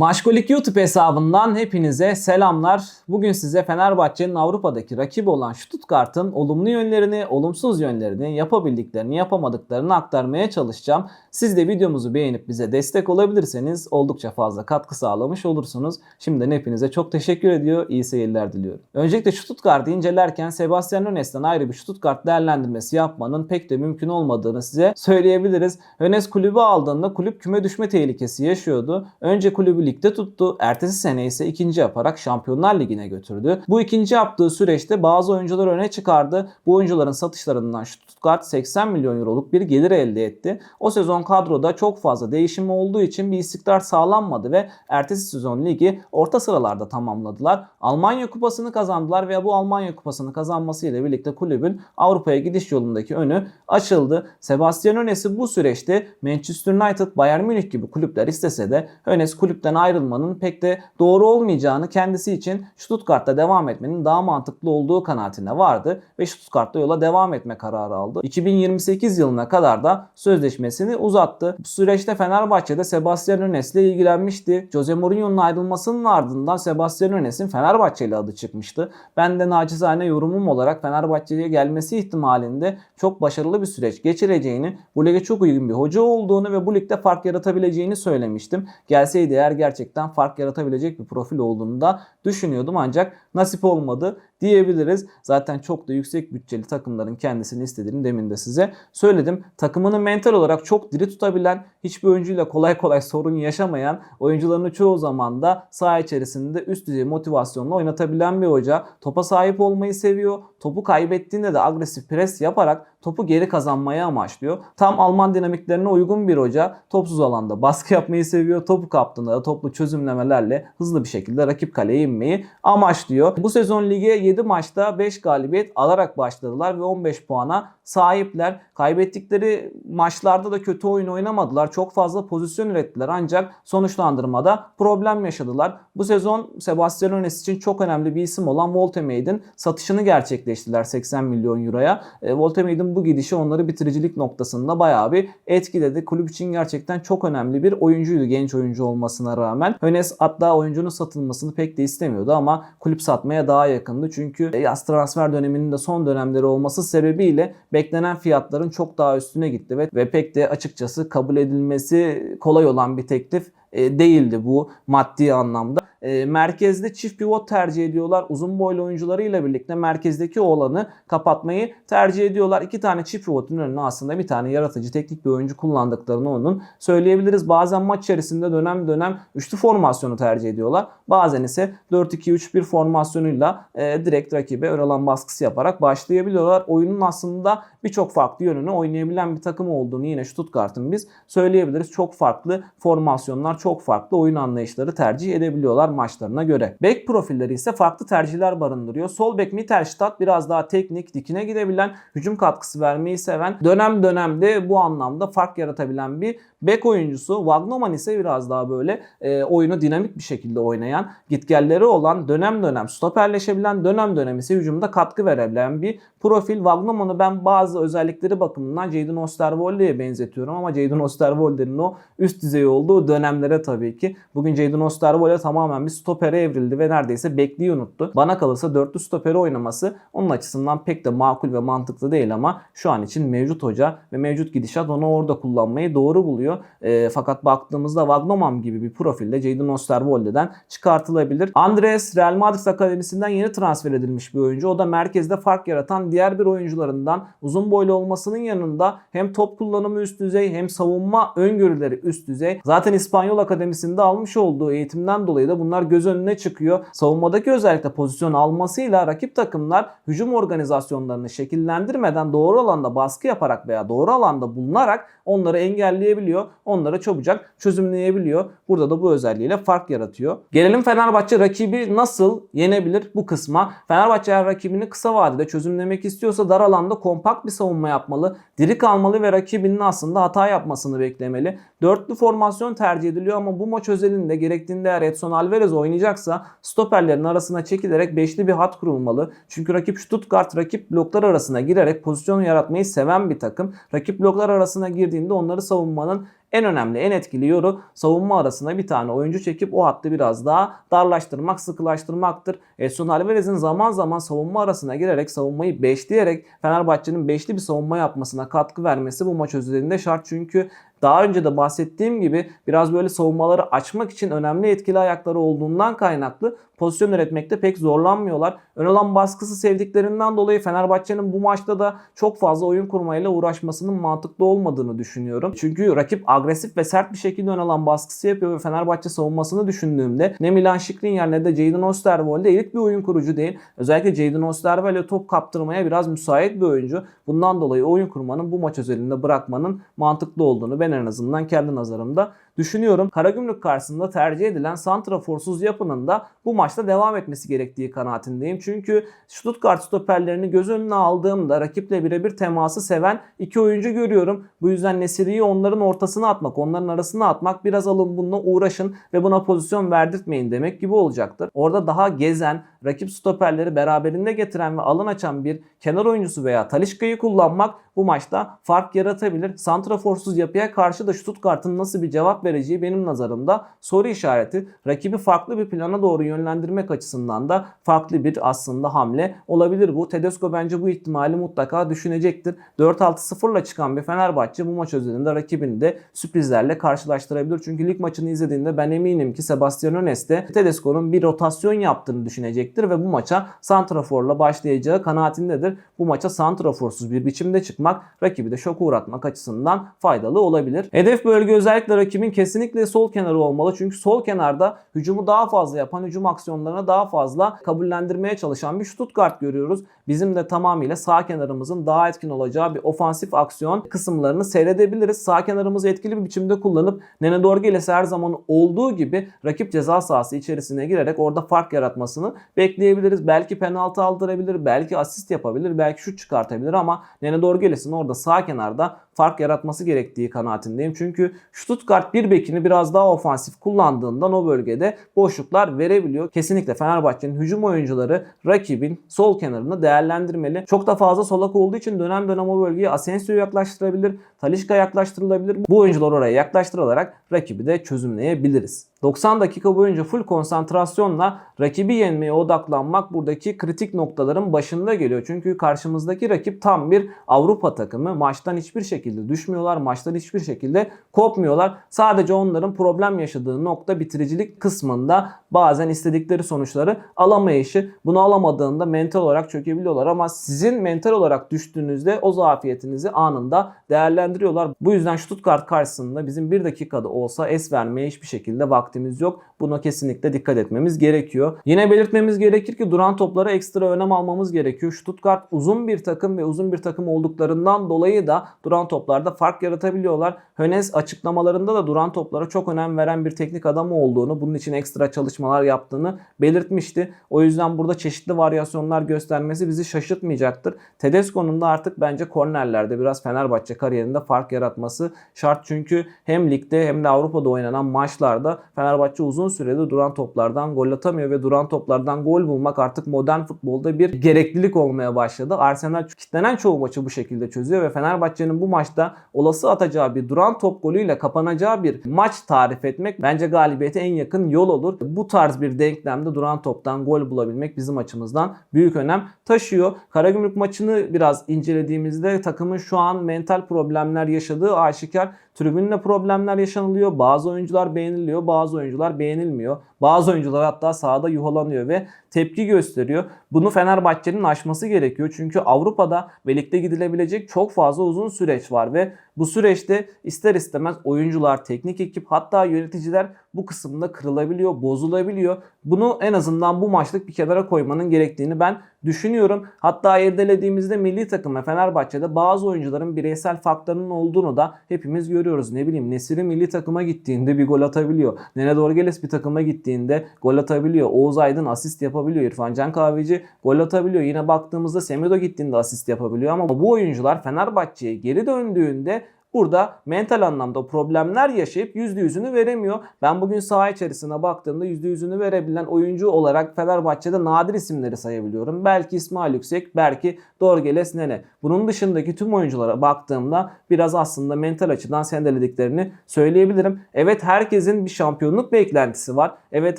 Maşkolik YouTube hesabından hepinize selamlar. Bugün size Fenerbahçe'nin Avrupa'daki rakibi olan Stuttgart'ın olumlu yönlerini, olumsuz yönlerini, yapabildiklerini, yapamadıklarını aktarmaya çalışacağım. Siz de videomuzu beğenip bize destek olabilirseniz oldukça fazla katkı sağlamış olursunuz. Şimdiden hepinize çok teşekkür ediyor, iyi seyirler diliyorum. Öncelikle Stuttgart'ı incelerken Sebastian Hoeneß'ten ayrı bir Stuttgart değerlendirmesi yapmanın pek de mümkün olmadığını size söyleyebiliriz. Hoeneß kulübü aldığında kulüp küme düşme tehlikesi yaşıyordu. Önce kulübü ligde tuttu. Ertesi sene ise ikinci yaparak Şampiyonlar Ligi'ne götürdü. Bu ikinci yaptığı süreçte bazı oyuncuları öne çıkardı. Bu oyuncuların satışlarından Stuttgart 80 milyon euroluk bir gelir elde etti. O sezon kadroda çok fazla değişim olduğu için bir istikrar sağlanmadı ve ertesi sezon ligi orta sıralarda tamamladılar. Almanya kupasını kazandılar ve bu Almanya kupasını kazanmasıyla birlikte kulübün Avrupa'ya gidiş yolundaki önü açıldı. Sebastian Hoeneß'i bu süreçte Manchester United, Bayern Münih gibi kulüpler istese de Hoeneß kulüpten ayrılmanın pek de doğru olmayacağını kendisi için Stuttgart'ta devam etmenin daha mantıklı olduğu kanaatine vardı ve Stuttgart'ta yola devam etme kararı aldı. 2028 yılına kadar da sözleşmesini uzattı. Bu süreçte Fenerbahçe'de Sebastian ile ilgilenmişti. Jose Mourinho'nun ayrılmasının ardından Sebastian Hoeneß'in Fenerbahçe ile adı çıkmıştı. Ben de nacizane yorumum olarak Fenerbahçe'ye gelmesi ihtimalinde çok başarılı bir süreç geçireceğini, bu lige çok uygun bir hoca olduğunu ve bu ligde fark yaratabileceğini söylemiştim. Gelseydi eğer gerçekten fark yaratabilecek bir profil olduğunu da düşünüyordum ancak nasip olmadı diyebiliriz. Zaten çok da yüksek bütçeli takımların kendisini istediğini demin de size söyledim. Takımını mental olarak çok diri tutabilen, hiçbir oyuncuyla kolay kolay sorun yaşamayan, oyuncularını çoğu zaman da saha içerisinde üst düzey motivasyonla oynatabilen bir hoca. Topa sahip olmayı seviyor. Topu kaybettiğinde de agresif pres yaparak topu geri kazanmaya amaçlıyor. Tam Alman dinamiklerine uygun bir hoca. Topsuz alanda baskı yapmayı seviyor. Topu kaptığında da toplu çözümlemelerle hızlı bir şekilde rakip kaleye inmeyi amaçlıyor. Bu sezon lige 7 maçta 5 galibiyet alarak başladılar ve 15 puana sahipler. Kaybettikleri maçlarda da kötü oyun oynamadılar. Çok fazla pozisyon ürettiler ancak sonuçlandırmada problem yaşadılar. Bu sezon Sebastian Hoeneß için çok önemli bir isim olan Voltemade'in satışını gerçekleştiler 80 milyon euroya. E, Voltemade'in bu gidişi onları bitiricilik noktasında bayağı bir etkiledi. Kulüp için gerçekten çok önemli bir oyuncuydu genç oyuncu olmasına rağmen. Hoeneß hatta oyuncunun satılmasını pek de istemiyordu ama kulüp satmaya daha yakındı. Çünkü yaz transfer döneminin de son dönemleri olması sebebiyle beklenen fiyatların çok daha üstüne gitti ve, ve pek de açıkçası kabul edilmesi kolay olan bir teklif e, değildi bu maddi anlamda. E, merkezde çift pivot tercih ediyorlar. Uzun boylu oyuncularıyla birlikte merkezdeki o alanı kapatmayı tercih ediyorlar. İki tane çift pivotun önüne aslında bir tane yaratıcı teknik bir oyuncu kullandıklarını onun söyleyebiliriz. Bazen maç içerisinde dönem dönem üçlü formasyonu tercih ediyorlar. Bazen ise 4-2-3-1 formasyonuyla e, direkt rakibe ön alan baskısı yaparak başlayabiliyorlar. Oyunun aslında birçok farklı yönünü oynayabilen bir takım olduğunu yine Stuttgart'ın biz söyleyebiliriz. Çok farklı formasyonlar, çok farklı oyun anlayışları tercih edebiliyorlar maçlarına göre. Bek profilleri ise farklı tercihler barındırıyor. Sol bek Mittelstadt biraz daha teknik, dikine gidebilen, hücum katkısı vermeyi seven, dönem dönemde bu anlamda fark yaratabilen bir bek oyuncusu. Wagnoman ise biraz daha böyle e, oyunu dinamik bir şekilde oynayan, gitgelleri olan, dönem dönem stoperleşebilen, dönem dönem ise hücumda katkı verebilen bir profil. Wagnoman'ı ben bazı özellikleri bakımından Jadon Osterwolde'ye benzetiyorum ama Jadon Osterwolde'nin o üst düzey olduğu dönemlere tabii ki. Bugün Jadon Osterwolde tamamen bir stopere evrildi ve neredeyse bekliyor unuttu. Bana kalırsa dörtlü stoperi oynaması onun açısından pek de makul ve mantıklı değil ama şu an için mevcut hoca ve mevcut gidişat onu orada kullanmayı doğru buluyor. E, fakat baktığımızda Wagnoman gibi bir profilde Jadon Osterwolde'den çıkartılabilir. Andres Real Madrid akademisinden yeni transfer edilmiş bir oyuncu. O da merkezde fark yaratan diğer bir oyuncularından uzun boylu olmasının yanında hem top kullanımı üst düzey hem savunma öngörüleri üst düzey. Zaten İspanyol akademisinde almış olduğu eğitimden dolayı da bunlar göz önüne çıkıyor. Savunmadaki özellikle pozisyon almasıyla rakip takımlar hücum organizasyonlarını şekillendirmeden doğru alanda baskı yaparak veya doğru alanda bulunarak onları engelleyebiliyor. Onları çabucak çözümleyebiliyor. Burada da bu özelliğiyle fark yaratıyor. Gelelim Fenerbahçe rakibi nasıl yenebilir bu kısma. Fenerbahçe eğer rakibini kısa vadede çözümlemek istiyorsa dar alanda kompakt bir savunma yapmalı. Diri kalmalı ve rakibinin aslında hata yapmasını beklemeli. Dörtlü formasyon tercih ediliyor ama bu maç özelinde gerektiğinde eğer Edson Alvarez oynayacaksa stoperlerin arasına çekilerek beşli bir hat kurulmalı. Çünkü rakip Stuttgart rakip bloklar arasına girerek pozisyon yaratmayı seven bir takım. Rakip bloklar arasına girdiğinde onları savunmanın en önemli, en etkili yoru savunma arasına bir tane oyuncu çekip o hattı biraz daha darlaştırmak, sıkılaştırmaktır. Edson Alvarez'in zaman zaman savunma arasına girerek savunmayı beşleyerek Fenerbahçe'nin beşli bir savunma yapmasına katkı vermesi bu maç özelinde şart. Çünkü daha önce de bahsettiğim gibi biraz böyle savunmaları açmak için önemli etkili ayakları olduğundan kaynaklı pozisyon üretmekte pek zorlanmıyorlar. Ön alan baskısı sevdiklerinden dolayı Fenerbahçe'nin bu maçta da çok fazla oyun kurmayla uğraşmasının mantıklı olmadığını düşünüyorum. Çünkü rakip agresif ve sert bir şekilde ön alan baskısı yapıyor ve Fenerbahçe savunmasını düşündüğümde ne Milan Skriniar ne de Jadon Osterwolde elit bir oyun kurucu değil. Özellikle Jadon Osterwolde top kaptırmaya biraz müsait bir oyuncu. Bundan dolayı oyun kurmanın bu maç özelinde bırakmanın mantıklı olduğunu ben en azından kendi nazarımda düşünüyorum. Karagümrük karşısında tercih edilen santraforsuz yapının da bu maçta devam etmesi gerektiği kanaatindeyim. Çünkü Stuttgart stoperlerini göz önüne aldığımda rakiple birebir teması seven iki oyuncu görüyorum. Bu yüzden Nesiri'yi onların ortasına atmak, onların arasına atmak biraz alın bununla uğraşın ve buna pozisyon verdirtmeyin demek gibi olacaktır. Orada daha gezen, rakip stoperleri beraberinde getiren ve alan açan bir kenar oyuncusu veya Talişka'yı kullanmak bu maçta fark yaratabilir. Santraforsuz yapıya karşı da Stuttgart'ın nasıl bir cevap vereceği benim nazarımda soru işareti. Rakibi farklı bir plana doğru yönlendirmek açısından da farklı bir aslında hamle olabilir bu. Tedesco bence bu ihtimali mutlaka düşünecektir. 4-6-0'la çıkan bir Fenerbahçe bu maç özelinde rakibini de sürprizlerle karşılaştırabilir. Çünkü lig maçını izlediğinde ben eminim ki Sebastian Önes de Tedesco'nun bir rotasyon yaptığını düşünecektir ve bu maça Santrafor'la başlayacağı kanaatindedir. Bu maça Santraforsuz bir biçimde çıkmak rakibi de şoka uğratmak açısından faydalı olabilir. Hedef bölge özellikle rakibin kesinlikle sol kenarı olmalı. Çünkü sol kenarda hücumu daha fazla yapan, hücum aksiyonlarına daha fazla kabullendirmeye çalışan bir Stuttgart görüyoruz. Bizim de tamamıyla sağ kenarımızın daha etkin olacağı bir ofansif aksiyon kısımlarını seyredebiliriz. Sağ kenarımızı etkili bir biçimde kullanıp Nene Dorgeles her zaman olduğu gibi rakip ceza sahası içerisine girerek orada fark yaratmasını bekleyebiliriz. Belki penaltı aldırabilir, belki asist yapabilir, belki şut çıkartabilir ama Nene Dorgeles'in orada sağ kenarda fark yaratması gerektiği kanaatindeyim. Çünkü Stuttgart bir bekini biraz daha ofansif kullandığından o bölgede boşluklar verebiliyor. Kesinlikle Fenerbahçe'nin hücum oyuncuları rakibin sol kenarını değerlendirmeli. Çok da fazla solak olduğu için dönem dönem o bölgeye Asensio yaklaştırabilir, Talişka yaklaştırılabilir. Bu oyuncular oraya yaklaştırılarak rakibi de çözümleyebiliriz. 90 dakika boyunca full konsantrasyonla rakibi yenmeye odaklanmak buradaki kritik noktaların başında geliyor. Çünkü karşımızdaki rakip tam bir Avrupa takımı. Maçtan hiçbir şekilde düşmüyorlar. Maçtan hiçbir şekilde kopmuyorlar. Sadece onların problem yaşadığı nokta bitiricilik kısmında bazen istedikleri sonuçları alamayışı. Bunu alamadığında mental olarak çökebiliyorlar ama sizin mental olarak düştüğünüzde o zafiyetinizi anında değerlendiriyorlar. Bu yüzden Stuttgart karşısında bizim bir dakikada olsa es vermeye hiçbir şekilde vaktimiz yok. Buna kesinlikle dikkat etmemiz gerekiyor. Yine belirtmemiz gerekir ki duran toplara ekstra önem almamız gerekiyor. Stuttgart uzun bir takım ve uzun bir takım olduklarından dolayı da duran toplarda fark yaratabiliyorlar. Hönes açıklamalarında da duran toplara çok önem veren bir teknik adam olduğunu, bunun için ekstra çalışmalar yaptığını belirtmişti. O yüzden burada çeşitli varyasyonlar göstermesi bizi şaşırtmayacaktır. Tedesco'nun da artık bence kornerlerde biraz Fenerbahçe kariyerinde fark yaratması şart. Çünkü hem ligde hem de Avrupa'da oynanan maçlarda Fenerbahçe uzun sürede duran toplardan gol atamıyor ve duran toplardan gol bulmak artık modern futbolda bir gereklilik olmaya başladı. Arsenal kitlenen çoğu maçı bu şekilde çözüyor ve Fenerbahçe'nin bu maçta olası atacağı bir duran top golüyle kapanacağı bir maç tarif etmek bence galibiyete en yakın yol olur. Bu tarz bir denklemde duran toptan gol bulabilmek bizim açımızdan büyük önem taşıyor. Karagümrük maçını biraz incelediğimizde takımın şu an mental problemler yaşadığı aşikar. Tribünle problemler yaşanılıyor. Bazı oyuncular beğeniliyor, bazı oyuncular beğenilmiyor. Bazı oyuncular hatta sahada yuhalanıyor ve tepki gösteriyor. Bunu Fenerbahçe'nin aşması gerekiyor. Çünkü Avrupa'da ve gidilebilecek çok fazla uzun süreç var ve bu süreçte ister istemez oyuncular, teknik ekip hatta yöneticiler bu kısımda kırılabiliyor, bozulabiliyor. Bunu en azından bu maçlık bir kenara koymanın gerektiğini ben düşünüyorum. Hatta irdelediğimizde milli takım Fenerbahçe'de bazı oyuncuların bireysel faktörünün olduğunu da hepimiz görüyoruz. Ne bileyim Nesiri milli takıma gittiğinde bir gol atabiliyor. Nene Dorgeles bir takıma gittiğinde gol atabiliyor. Oğuz Aydın asist yapabiliyor. İrfan Can Kahveci gol atabiliyor. Yine baktığımızda Semedo gittiğinde asist yapabiliyor ama bu oyuncular Fenerbahçe'ye geri döndüğünde burada mental anlamda problemler yaşayıp %100'ünü veremiyor. Ben bugün saha içerisine baktığımda %100'ünü verebilen oyuncu olarak Fenerbahçe'de nadir isimleri sayabiliyorum. Belki İsmail Yüksek, belki Dorgeles Nene. Bunun dışındaki tüm oyunculara baktığımda biraz aslında mental açıdan sendelediklerini söyleyebilirim. Evet herkesin bir şampiyonluk beklentisi var. Evet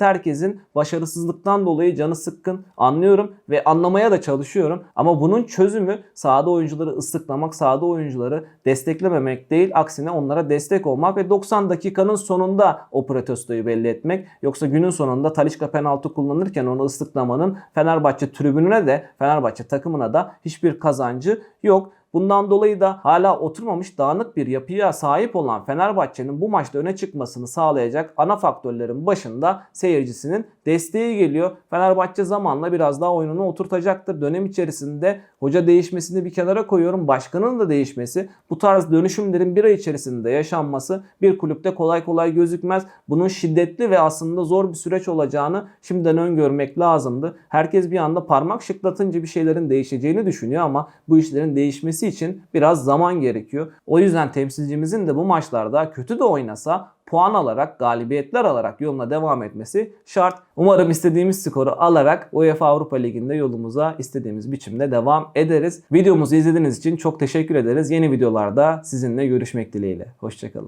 herkesin başarısızlıktan dolayı canı sıkkın anlıyorum ve anlamaya da çalışıyorum. Ama bunun çözümü sahada oyuncuları ıslıklamak, sahada oyuncuları desteklememek değil. Aksine onlara destek olmak ve 90 dakikanın sonunda o protestoyu belli etmek. Yoksa günün sonunda Talişka penaltı kullanırken onu ıslıklamanın Fenerbahçe tribününe de Fenerbahçe takımına da hiçbir kazancı yok. Bundan dolayı da hala oturmamış dağınık bir yapıya sahip olan Fenerbahçe'nin bu maçta öne çıkmasını sağlayacak ana faktörlerin başında seyircisinin desteği geliyor. Fenerbahçe zamanla biraz daha oyununu oturtacaktır. Dönem içerisinde hoca değişmesini bir kenara koyuyorum. Başkanın da değişmesi, bu tarz dönüşümlerin bir ay içerisinde yaşanması bir kulüpte kolay kolay gözükmez. Bunun şiddetli ve aslında zor bir süreç olacağını şimdiden öngörmek lazımdı. Herkes bir anda parmak şıklatınca bir şeylerin değişeceğini düşünüyor ama bu işlerin değişmesi için biraz zaman gerekiyor. O yüzden temsilcimizin de bu maçlarda kötü de oynasa puan alarak, galibiyetler alarak yoluna devam etmesi şart. Umarım istediğimiz skoru alarak UEFA Avrupa Ligi'nde yolumuza istediğimiz biçimde devam ederiz. Videomuzu izlediğiniz için çok teşekkür ederiz. Yeni videolarda sizinle görüşmek dileğiyle. Hoşçakalın.